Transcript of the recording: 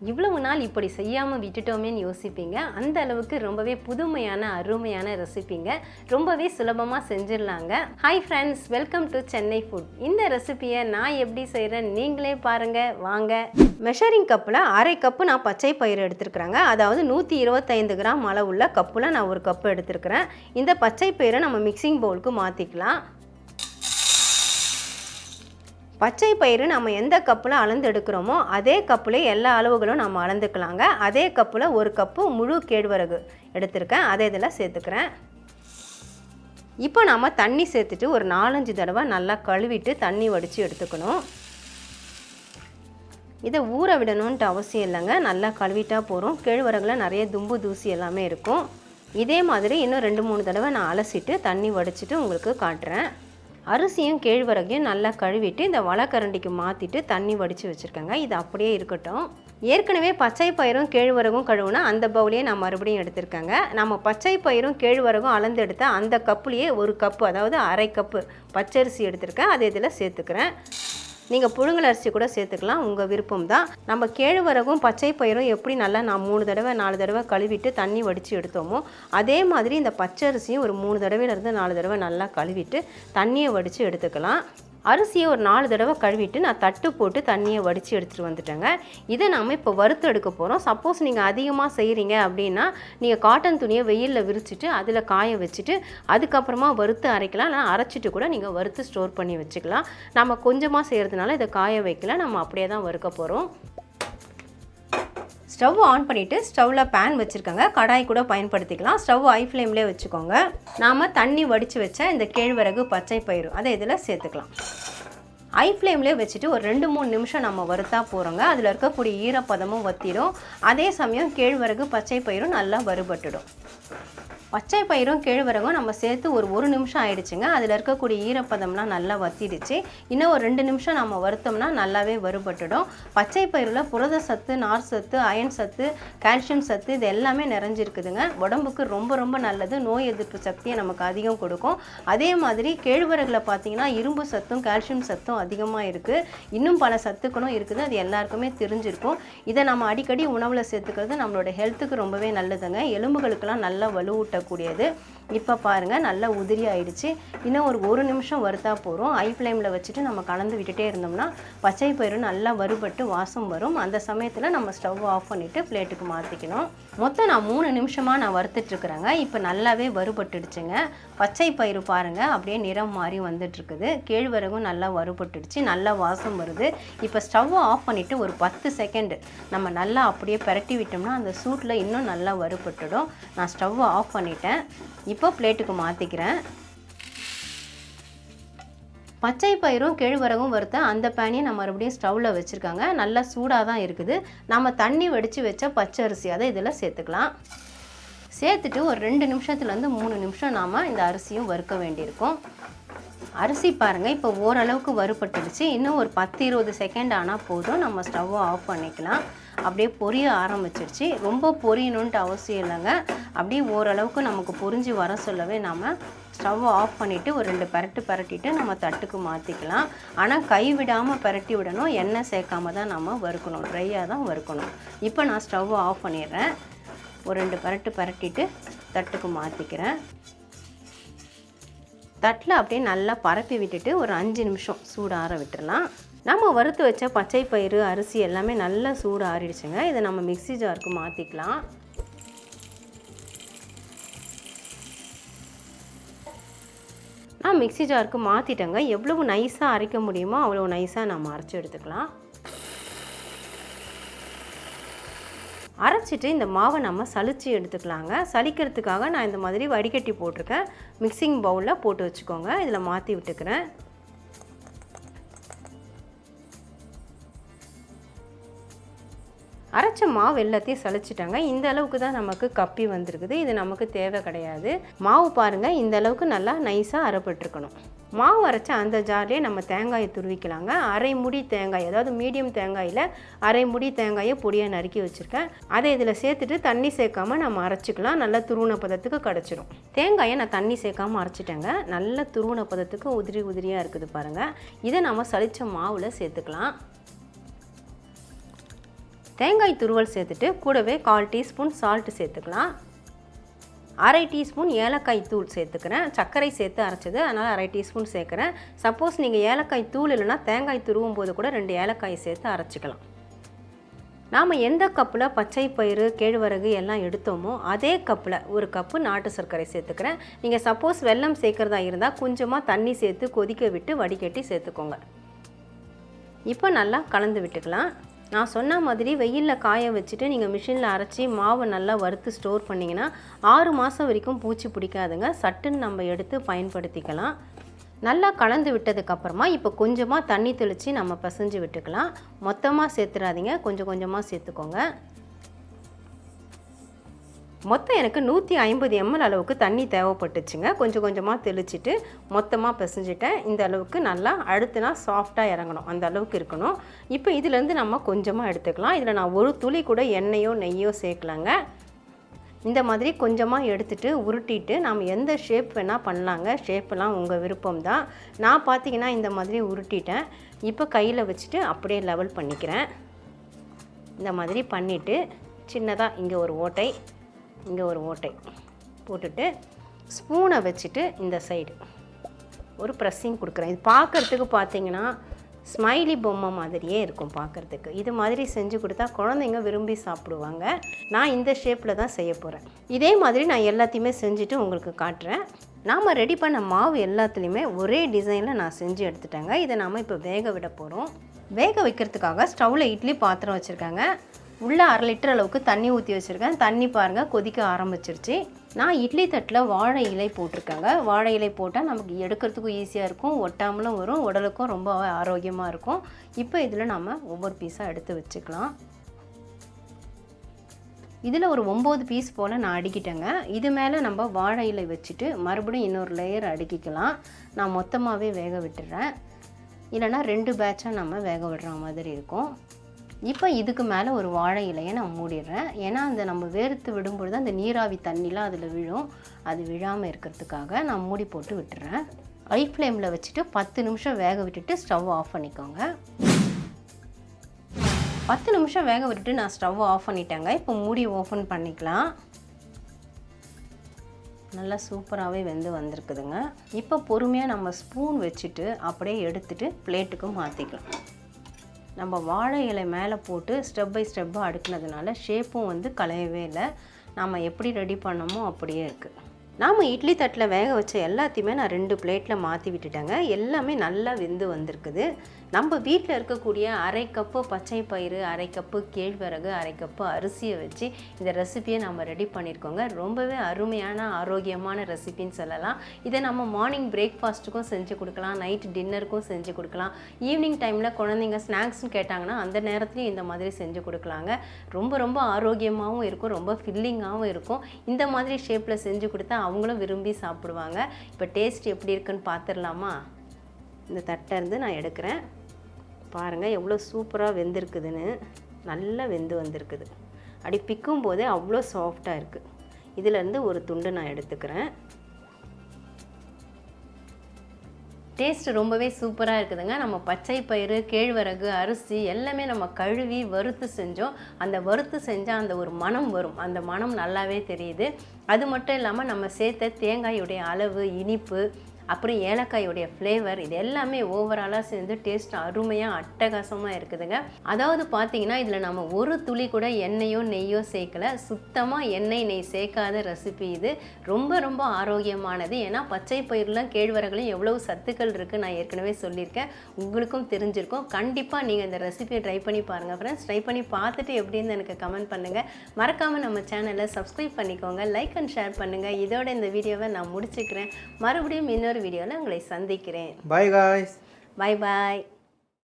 இவ்வளவு நாள் இப்படி செய்யாமல் விட்டுட்டோமேன்னு யோசிப்பீங்க. அந்த அளவுக்கு ரொம்பவே புதுமையான அருமையான ரெசிபிங்க. ரொம்பவே சுலபமாக செஞ்சிடலாங்க. Hi friends welcome to Chennai food இந்த ரெசிபியை நான் எப்படி செய்கிறேன் நீங்களே பாருங்கள் வாங்க. மெஷரிங் கப்பில் அரை கப்பு நான் பச்சை பயிறு எடுத்துருக்குறேங்க. அதாவது நூற்றி இருபத்தைந்து கிராம் அளவுள்ள கப்பில் நான் ஒரு கப்பு எடுத்துருக்கிறேன். இந்த பச்சை பயிரை நம்ம மிக்சிங் பவுலுக்கு மாற்றிக்கலாம் பச்சை பயிறு நம்ம எந்த கப்பில் அளந்து எடுக்கிறோமோ அதே கப்பில் எல்லா அளவுகளும் நம்ம அளந்துக்கலாங்க. அதே கப்பில் ஒரு கப்பு முழு கேழ்வரகு எடுத்திருக்கேன். அதை இதில் சேர்த்துக்கிறேன். இப்போ நாம் தண்ணி சேர்த்துட்டு ஒரு நாலஞ்சு தடவை நல்லா கழுவிட்டு தண்ணி வடித்து எடுத்துக்கணும். இதை ஊற விடணுன்ட்டு அவசியம் இல்லைங்க. நல்லா கழுவிட்டா போகிறோம் கேழ்வரகுல நிறைய தும்பு தூசி எல்லாமே இருக்கும். இதே மாதிரி இன்னும் ரெண்டு மூணு தடவை நான் அலசிட்டு தண்ணி வடிச்சிட்டு உங்களுக்கு காட்டுறேன். அரிசியும் கேழ்வரகையும் நல்லா கழுவிட்டு இந்த வளக்கரண்டிக்கு மாற்றிட்டு தண்ணி வடித்து வச்சுருக்கேங்க. இது அப்படியே இருக்கட்டும். ஏற்கனவே பச்சை பயிரும் கேழ்வரகும் கழுவுனா அந்த பவுலையே நான் மறுபடியும் எடுத்திருக்கேங்க. நம்ம பச்சை பயிரும் கேழ்வரகும் அளந்து எடுத்த அந்த கப்புலேயே ஒரு கப்பு அதாவது அரை கப்பு பச்சரிசி எடுத்திருக்கேன். அதை இதில் சேர்த்துக்கிறேன். நீங்கள் புழுங்கல் அரிசி கூட சேர்த்துக்கலாம். உங்கள் விருப்பம் தான் நம்ம கேழ்வரகும் பச்சை பயிரும் எப்படி நல்லா நான் மூணு தடவை நாலு தடவை கழுவிட்டு தண்ணி வடித்து எடுத்தோமோ அதே மாதிரி இந்த பச்சரிசியும் ஒரு மூணு தடவையிலேருந்து நாலு தடவை நல்லா கழுவிட்டு தண்ணியை வடித்து எடுத்துக்கலாம். அரிசியை ஒரு நாலு தடவை கழுவிட்டு நான் தட்டு போட்டு தண்ணியை வடித்து எடுத்துகிட்டு வந்துட்டேங்க. இதை நாம் இப்போ வறுத்து எடுக்க போகிறோம் சப்போஸ் நீங்கள் அதிகமாக செய்கிறீங்க அப்படின்னா நீங்கள் காட்டன் துணியை வெயிலில் விரிச்சிட்டு அதில் காய வச்சுட்டு அதுக்கப்புறமா வறுத்து அரைக்கலாம். இல்லை அரைச்சிட்டு கூட நீங்கள் வறுத்து ஸ்டோர் பண்ணி வச்சுக்கலாம். நம்ம கொஞ்சமாக செய்கிறதுனால இதை காய வைக்கல. நம்ம அப்படியே தான் வறுக்க போகிறோம் ஸ்டவ் ஆன் பண்ணிவிட்டு ஸ்டவ்வில் பேன் வச்சுருக்கோங்க. கடாய் கூட பயன்படுத்திக்கலாம். ஸ்டவ் ஐ ஃப்ளேம்லேயே வச்சுக்கோங்க. நாம் தண்ணி வடித்து வச்ச இந்த கேழ்வரகு பச்சை பயிறு அதை இதில் சேர்த்துக்கலாம். ஐ ஃப்ளேம்லேயே வச்சுட்டு ஒரு ரெண்டு மூணு நிமிஷம் நம்ம வறுத்தா போகிறோங்க அதில் இருக்கக்கூடிய ஈரப்பதமும் வத்திடும் அதே சமயம் கேழ்வரகு பச்சை பயிரும் நல்லா வறுபட்டுடும். பச்சை பயிரும் கேழ்வரகும் நம்ம சேர்த்து ஒரு ஒரு நிமிஷம் ஆயிடுச்சுங்க. அதில் இருக்கக்கூடிய ஈரப்பதம்லாம் நல்லா வத்திடுச்சு. இன்னும் ஒரு ரெண்டு நிமிஷம் நம்ம வறுத்தோம்னா நல்லாவே வறுபட்டுடும். பச்சை பயிரில் புரத சத்து நார் சத்து அயன் சத்து கால்சியம் சத்து இது எல்லாமே நிறைஞ்சிருக்குதுங்க. உடம்புக்கு ரொம்ப ரொம்ப நல்லது. நோய் எதிர்ப்பு சக்தியை நமக்கு அதிகம் கொடுக்கும். அதே மாதிரி கேழ்வரகில் பார்த்தீங்கன்னா இரும்பு சத்தும் கால்சியம் சத்தும் அதிகமாக இருக்குது இன்னும் பல சத்துக்களும் இருக்குது. அது எல்லாருக்குமே தெரிஞ்சிருக்கும். இதை நம்ம அடிக்கடி உணவில் சேர்த்துக்கிறது நம்மளோட ஹெல்த்துக்கு ரொம்பவே நல்லதுங்க. எலும்புகளுக்கெல்லாம் நல்லா வலுவூட்டக்கூடியது இப்போ பாருங்கள் நல்லா உதிரி ஆயிடுச்சு. இன்னும் ஒரு ஒரு நிமிஷம் வறுத்தா போகிறோம் ஐ ஃப்ளேமில் வச்சுட்டு நம்ம கலந்து விட்டுட்டே இருந்தோம்னா பச்சை பயிறு நல்லா வறுபட்டு வாசம் வரும். அந்த சமயத்தில் நம்ம ஸ்டவ் ஆஃப் பண்ணிவிட்டு பிளேட்டுக்கு மாற்றிக்கணும் மொத்தம் நான் மூணு நிமிஷமாக நான் வறுத்துட்ருக்குறேங்க இப்போ நல்லாவே வறுபட்டுடுச்சுங்க. பச்சை பயிறு பாருங்கள் அப்படியே நிறம் மாறி வந்துட்டுருக்குது. கேழ்வரகும் நல்லா வறுபட்டுடுச்சு. நல்லா வாசம் வருது. இப்போ ஸ்டவ்வை ஆஃப் பண்ணிவிட்டு ஒரு பத்து செகண்டு நம்ம நல்லா அப்படியே பிரட்டி விட்டோம்னா அந்த சூட்டில் இன்னும் நல்லா வறுபட்டுடும். நான் ஸ்டவ்வை ஆஃப் பண்ணிட்டேன். இப்போ பிளேட்டுக்கு மாற்றிக்கிறேன் பச்சை பயிரும் கேழ்வரகும் வறுத்த அந்த பேனியை நான் மறுபடியும் ஸ்டவ்வில் வச்சுருக்காங்க. நல்லா சூடாக தான் இருக்குது. நம்ம தண்ணி வடித்து வச்ச பச்சை அரிசி அதை இதில் சேர்த்துக்கலாம். சேர்த்துட்டு ஒரு ரெண்டு நிமிஷத்துலேருந்து மூணு நிமிஷம் நாம் இந்த அரிசியும் வறுக்க வேண்டியிருக்கும். அரிசி பாருங்கள் இப்போ ஓரளவுக்கு வறுபட்டுடுச்சு. இன்னும் ஒரு பத்து இருபது செகண்ட் ஆனால் போதும். நம்ம ஸ்டவ்வை ஆஃப் பண்ணிக்கலாம். அப்படியே பொரிய ஆரம்பிச்சிருச்சு. ரொம்ப பொரியணுன்ட்டு அவசியம் இல்லைங்க. அப்படியே ஓரளவுக்கு நமக்கு பொரிஞ்சு வர சொல்லவே நாம் ஸ்டவ்வை ஆஃப் பண்ணிவிட்டு ஒரு ரெண்டு பரட்டு பரட்டிட்டு நம்ம தட்டுக்கு மாற்றிக்கலாம் ஆனால் கை விடாமல் பரட்டி விடணும். எண்ணெய் சேர்க்காம தான் நம்ம வறுக்கணும். ட்ரையாக தான் வறுக்கணும். இப்போ நான் ஸ்டவ்வை ஆஃப் பண்ணிடுறேன். ஒரு ரெண்டு பரட்டு பரட்டிட்டு தட்டுக்கு மாற்றிக்கிறேன் தட்டில் அப்படியே நல்லா பரப்பி விட்டுட்டு ஒரு அஞ்சு நிமிஷம் சூடு ஆற நம்ம வறுத்து வச்ச பச்சை பயிறு அரிசி எல்லாமே நல்லா சூடு ஆறிடுச்சுங்க. இதை நம்ம மிக்ஸி ஜாருக்கு மாற்றிக்கலாம் நான் மிக்ஸி ஜாருக்கு மாற்றிட்டேங்க எவ்வளவு நைஸாக அரைக்க முடியுமோ அவ்வளோ நைஸாக நம்ம அரைச்சி எடுத்துக்கலாம். அரைச்சிட்டு இந்த மாவை நம்ம சளிச்சு எடுத்துக்கலாங்க. சலிக்கிறதுக்காக நான் இந்த மாதிரி வடிகட்டி போட்டிருக்கேன். மிக்சிங் பவுலில் போட்டு வச்சுக்கோங்க. இதில் மாற்றி விட்டுக்கிறேன். அரைச்ச மாவு எல்லாத்தையும் சளிச்சிட்டாங்க. இந்த அளவுக்கு தான் நமக்கு கப்பி வந்திருக்குது. இது நமக்கு தேவை கிடையாது. மாவு பாருங்கள் இந்த அளவுக்கு நல்லா நைஸாக அரைப்பட்டுருக்கணும். மாவு அரைச்ச அந்த ஜார்லேயே நம்ம தேங்காயை துருவிக்கலாங்க. அரை முடி தேங்காய் அதாவது மீடியம் தேங்காயில் அரை முடி தேங்காயை பொடியாக நறுக்கி வச்சுருக்கேன். அதை இதில் சேர்த்துட்டு தண்ணி சேர்க்காம நம்ம அரைச்சிக்கலாம். நல்லா துருவண பதத்துக்கு கிடச்சிரும். தேங்காயை நான் தண்ணி சேர்க்காமல் அரைச்சிட்டேங்க. நல்ல துருவண பதத்துக்கு உதிரி உதிரியாக இருக்குது பாருங்கள் இதை நம்ம சளிச்ச மாவில் சேர்த்துக்கலாம். தேங்காய் துருவல் சேர்த்துட்டு கூடவே கால் டீஸ்பூன் சால்ட்டு சேர்த்துக்கலாம். அரை டீஸ்பூன் ஏலக்காய் தூள் சேர்த்துக்கிறேன். சர்க்கரை சேர்த்து அரைச்சது அதனால் அரை டீஸ்பூன் சேர்க்குறேன். சப்போஸ் நீங்கள் ஏலக்காய் தூள் இல்லைனா தேங்காய் துருவும் போது கூட ரெண்டு ஏலக்காய் சேர்த்து அரைச்சிக்கலாம். நாம் எந்த கப்பில் பச்சை பயிறு கேழ்வரகு எல்லாம் எடுத்தோமோ அதே கப்பில் ஒரு கப்பு நாட்டு சர்க்கரை சேர்த்துக்கிறேன். நீங்கள் சப்போஸ் வெல்லம் சேர்க்குறதா இருந்தால் கொஞ்சமாக தண்ணி சேர்த்து கொதிக்க விட்டு வடிகட்டி சேர்த்துக்கோங்க. இப்போ நல்லா கலந்து விட்டுக்கலாம். நான் சொன்ன மாதிரி வெயிலில் காய வச்சுட்டு நீங்கள் மிஷினில் அரைச்சி மாவை நல்லா வறுத்து ஸ்டோர் பண்ணிங்கன்னா ஆறு மாதம் வரைக்கும் பூச்சி பிடிக்காதுங்க. சட்டுன்னு நம்ம எடுத்து பயன்படுத்திக்கலாம். நல்லா கலந்து விட்டதுக்கப்புறமா இப்போ கொஞ்சமாக தண்ணி தெளித்து நம்ம பிசைஞ்சு விட்டுக்கலாம். மொத்தமாக சேர்த்துறாதீங்க. கொஞ்சம் கொஞ்சமாக சேர்த்துக்கோங்க. மொத்தம் எனக்கு நூற்றி ஐம்பது எம்எல் அளவுக்கு தண்ணி தேவைப்பட்டுச்சுங்க. கொஞ்சம் கொஞ்சமாக தெளிச்சிட்டு மொத்தமாக பிசைஞ்சிட்டேன். இந்த அளவுக்கு நல்லா அழுத்துனா சாஃப்டாக இறங்கணும். அந்த அளவுக்கு இருக்கணும். இப்போ இதுலேருந்து நம்ம கொஞ்சமாக எடுத்துக்கலாம். இதில் நான் ஒரு துளி கூட எண்ணெயோ நெய்யோ சேர்க்கலாங்க. இந்த மாதிரி கொஞ்சமாக எடுத்துகிட்டு உருட்டிட்டு நாம் எந்த ஷேப் வேணால் பண்ணலாங்க. ஷேப்பெல்லாம் உங்கள் விருப்பம் தான் நான் பார்த்தீங்கன்னா இந்த மாதிரி உருட்டிட்டேன். இப்போ கையில் வச்சுட்டு அப்படியே லெவல் பண்ணிக்கிறேன். இந்த மாதிரி பண்ணிவிட்டு சின்னதாக இங்கே ஒரு ஓட்டை இங்கே ஒரு ஓட்டை போட்டுட்டு ஸ்பூனை வச்சுட்டு இந்த சைடு ஒரு ப்ரெஸ்ஸிங் கொடுக்குறேன். இது பார்க்குறதுக்கு பார்த்தீங்கன்னா ஸ்மைலி பொம்மை மாதிரியே இருக்கும் பார்க்குறதுக்கு இது மாதிரி செஞ்சு கொடுத்தா குழந்தைங்க விரும்பி சாப்பிடுவாங்க. நான் இந்த ஷேப்பில் தான் செய்ய போகிறேன் இதே மாதிரி நான் எல்லாத்தையுமே செஞ்சுட்டு உங்களுக்கு காட்டுறேன். நாம் ரெடி பண்ண மாவு எல்லாத்துலேயுமே ஒரே டிசைனில் நான் செஞ்சு எடுத்துட்டேங்க. இதை நாம் இப்போ வேக விட போகிறோம் வேக வைக்கிறதுக்காக ஸ்டவ்வில் இட்லி பாத்திரம் வச்சுருக்காங்க. உள்ளே அரை லிட்டர் அளவுக்கு தண்ணி ஊற்றி வச்சுருக்கேன். தண்ணி பாருங்கள் கொதிக்க ஆரம்பிச்சிருச்சு. நான் இட்லி தட்டில் வாழை இலை போட்டிருக்கேங்க. வாழை இலை போட்டால் நமக்கு எடுக்கிறதுக்கும் ஈஸியாக இருக்கும். ஒட்டாமலும் வரும். உடலுக்கும் ரொம்ப ஆரோக்கியமாக இருக்கும். இப்போ இதில் நம்ம ஒவ்வொரு பீஸாக எடுத்து வச்சுக்கலாம். இதில் ஒரு ஒம்பது பீஸ் போல் நான் அடுக்கிட்டேங்க. இது மேலே நம்ம வாழை இலை வச்சுட்டு மறுபடியும் இன்னொரு லேயர் அடுக்கிக்கலாம். நான் மொத்தமாகவே வேக விட்டுறேன். இல்லைனா ரெண்டு பேட்சாக நம்ம வேக விடுற மாதிரி இருக்கும். இப்போ இதுக்கு மேலே ஒரு வாழை இலையை நான் மூடிடுறேன். ஏன்னா அந்த நம்ம வேர்த்து விடும்பொழுது அந்த நீராவி தண்ணிலாம் அதில் விழும். அது விழாமல் இருக்கிறதுக்காக நான் மூடி போட்டு விட்டுறேன். ஐ ஃப்ளேமில் வச்சுட்டு பத்து நிமிஷம் வேக விட்டுட்டு ஸ்டவ் ஆஃப் பண்ணிக்கோங்க. பத்து நிமிஷம் வேக விட்டுட்டு நான் ஸ்டவ் ஆஃப் பண்ணிட்டேங்க. இப்போ மூடி ஓப்பன் பண்ணிக்கலாம். நல்லா சூப்பராகவே வெந்து வந்திருக்குதுங்க. இப்போ பொறுமையாக நம்ம ஸ்பூன் வச்சுட்டு அப்படியே எடுத்துகிட்டு பிளேட்டுக்கு மாற்றிக்கலாம் நம்ம வாழை இலை மேலே போட்டு ஸ்டெப் பை ஸ்டெப்பாக அடுக்குனதுனால ஷேப்பும் வந்து கலையவே இல்லை. நாம் எப்படி ரெடி பண்ணோமோ அப்படியே இருக்குது நாம் இட்லி தட்டில் வேக வச்ச எல்லாத்தையுமே நான் ரெண்டு பிளேட்டில் மாற்றி விட்டுட்டேங்க. எல்லாமே நல்லா வெந்து வந்திருக்குது. நம்ம வீட்டில் இருக்கக்கூடிய அரை கப்பு பச்சை பயிறு அரை கப்பு கேழ்வரகு அரை கப்பு அரிசியை வச்சு இந்த ரெசிபியை நம்ம ரெடி பண்ணியிருக்கோங்க ரொம்பவே அருமையான ஆரோக்கியமான ரெசிபின்னு சொல்லலாம். இதை நம்ம மார்னிங் பிரேக்ஃபாஸ்ட்டுக்கும் செஞ்சு கொடுக்கலாம். நைட் டின்னருக்கும் செஞ்சு கொடுக்கலாம். ஈவினிங் டைமில் குழந்தைங்க ஸ்நாக்ஸ்னு கேட்டாங்கன்னா அந்த நேரத்துலையும் இந்த மாதிரி செஞ்சு கொடுக்கலாங்க. ரொம்ப ரொம்ப ஆரோக்கியமாகவும் இருக்கும். ரொம்ப ஃபில்லிங்காகவும் இருக்கும். இந்த மாதிரி ஷேப்பில் செஞ்சு கொடுத்தா அவங்களும் விரும்பி சாப்பிடுவாங்க. இப்போ டேஸ்ட் எப்படி இருக்குன்னு பார்த்துடலாமா இந்த தட்டை இருந்து நான் எடுக்கிறேன். பாருங்கள் எவ்வளோ சூப்பராக வெந்திருக்குதுன்னு. நல்லா வெந்து வந்திருக்குது. அப்படி பிக்கும் போதே அவ்வளோ சாஃப்டாக இருக்குது இதிலேருந்து ஒரு துண்டு நான் எடுத்துக்கிறேன். டேஸ்ட் ரொம்பவே சூப்பராக இருக்குதுங்க. நம்ம பச்சை பயிறு கேழ்வரகு அரிசி எல்லாமே நம்ம கழுவி வறுத்து செஞ்சோம். அந்த வறுத்து செஞ்சால் அந்த ஒரு மனம் வரும். அந்த மனம் நல்லாவே தெரியுது. அது மட்டும் இல்லாமல் நம்ம சேர்த்த தேங்காயுடைய அளவு இனிப்பு அப்புறம் ஏலக்காயோடைய ஃப்ளேவர் இது எல்லாமே ஓவராலாக சேர்ந்து டேஸ்ட் அருமையாக அட்டகாசமாக இருக்குதுங்க. அதாவது பார்த்தீங்கன்னா இதில் நம்ம ஒரு துளி கூட எண்ணெயோ நெய்யோ சேர்க்கல. சுத்தமாக எண்ணெய் நெய் சேர்க்காத ரெசிபி இது. ரொம்ப ரொம்ப ஆரோக்கியமானது. ஏன்னா பச்சை பயிரெலாம் கேழ்வரகுலையும் எவ்வளவு சத்துக்கள் இருக்குது நான் ஏற்கனவே சொல்லியிருக்கேன். உங்களுக்கும் தெரிஞ்சிருக்கும். கண்டிப்பாக நீங்கள் இந்த ரெசிபியை ட்ரை பண்ணி பாருங்கள் ஃப்ரெண்ட்ஸ் ட்ரை பண்ணி பார்த்துட்டு எப்படின்னு எனக்கு கமெண்ட் பண்ணுங்கள் மறக்காமல் நம்ம சேனலை சப்ஸ்கிரைப் பண்ணிக்கோங்க. லைக் அண்ட் ஷேர் பண்ணுங்கள் இதோட இந்த வீடியோவை நான் முடிச்சுக்கிறேன். மறுபடியும் இன்னொரு வீடியோவில் உங்களை சந்திக்கிறேன். Bye guys bye bye